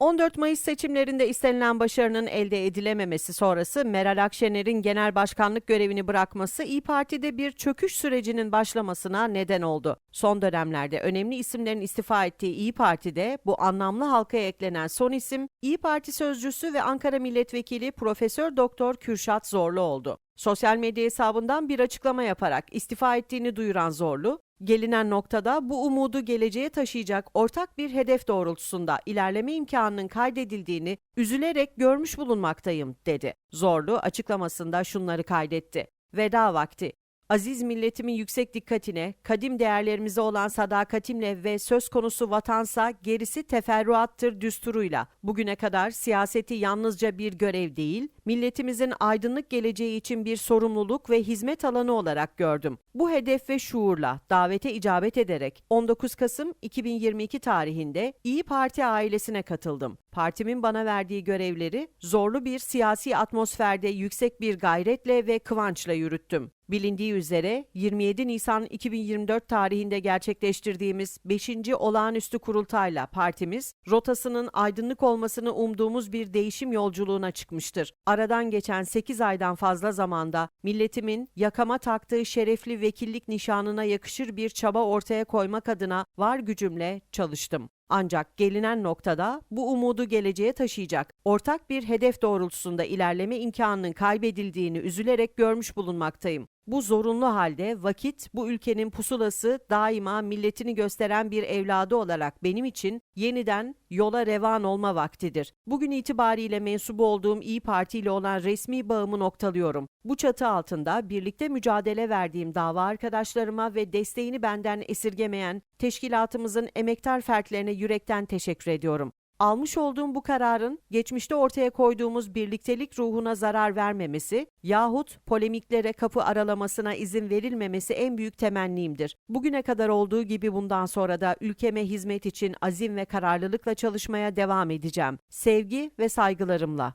14 Mayıs seçimlerinde istenilen başarının elde edilememesi sonrası Meral Akşener'in genel başkanlık görevini bırakması İyi Parti'de bir çöküş sürecinin başlamasına neden oldu. Son dönemlerde önemli isimlerin istifa ettiği İyi Parti'de bu anlamlı halkaya eklenen son isim İyi Parti sözcüsü ve Ankara Milletvekili Profesör Doktor Kürşat Zorlu oldu. Sosyal medya hesabından bir açıklama yaparak istifa ettiğini duyuran Zorlu, gelinen noktada bu umudu geleceğe taşıyacak ortak bir hedef doğrultusunda ilerleme imkanının kaydedildiğini üzülerek görmüş bulunmaktayım dedi. Zorlu açıklamasında şunları kaydetti. Veda vakti. Aziz milletimin yüksek dikkatine, kadim değerlerimize olan sadakatimle ve söz konusu vatansa gerisi teferruattır düsturuyla bugüne kadar siyaseti yalnızca bir görev değil, milletimizin aydınlık geleceği için bir sorumluluk ve hizmet alanı olarak gördüm. Bu hedef ve şuurla davete icabet ederek 19 Kasım 2022 tarihinde İyi Parti ailesine katıldım. Partimin bana verdiği görevleri zorlu bir siyasi atmosferde yüksek bir gayretle ve kıvançla yürüttüm. Bilindiği üzere 27 Nisan 2024 tarihinde gerçekleştirdiğimiz 5. olağanüstü kurultayla partimiz rotasının aydınlık olmasını umduğumuz bir değişim yolculuğuna çıkmıştır. Aradan geçen 8 aydan fazla zamanda milletimin yakama taktığı şerefli vekillik nişanına yakışır bir çaba ortaya koymak adına var gücümle çalıştım. Ancak gelinen noktada bu umudu geleceğe taşıyacak ortak bir hedef doğrultusunda ilerleme imkanının kaybedildiğini üzülerek görmüş bulunmaktayım. Bu zorunlu halde vakit bu ülkenin pusulası daima milletini gösteren bir evladı olarak benim için yeniden yola revan olma vaktidir. Bugün itibariyle mensubu olduğum İyi Parti ile olan resmi bağımı noktalıyorum. Bu çatı altında birlikte mücadele verdiğim dava arkadaşlarıma ve desteğini benden esirgemeyen teşkilatımızın emektar fertlerine yürekten teşekkür ediyorum. Almış olduğum bu kararın geçmişte ortaya koyduğumuz birliktelik ruhuna zarar vermemesi yahut polemiklere kapı aralamasına izin verilmemesi en büyük temennimdir. Bugüne kadar olduğu gibi bundan sonra da ülkeme hizmet için azim ve kararlılıkla çalışmaya devam edeceğim. Sevgi ve saygılarımla.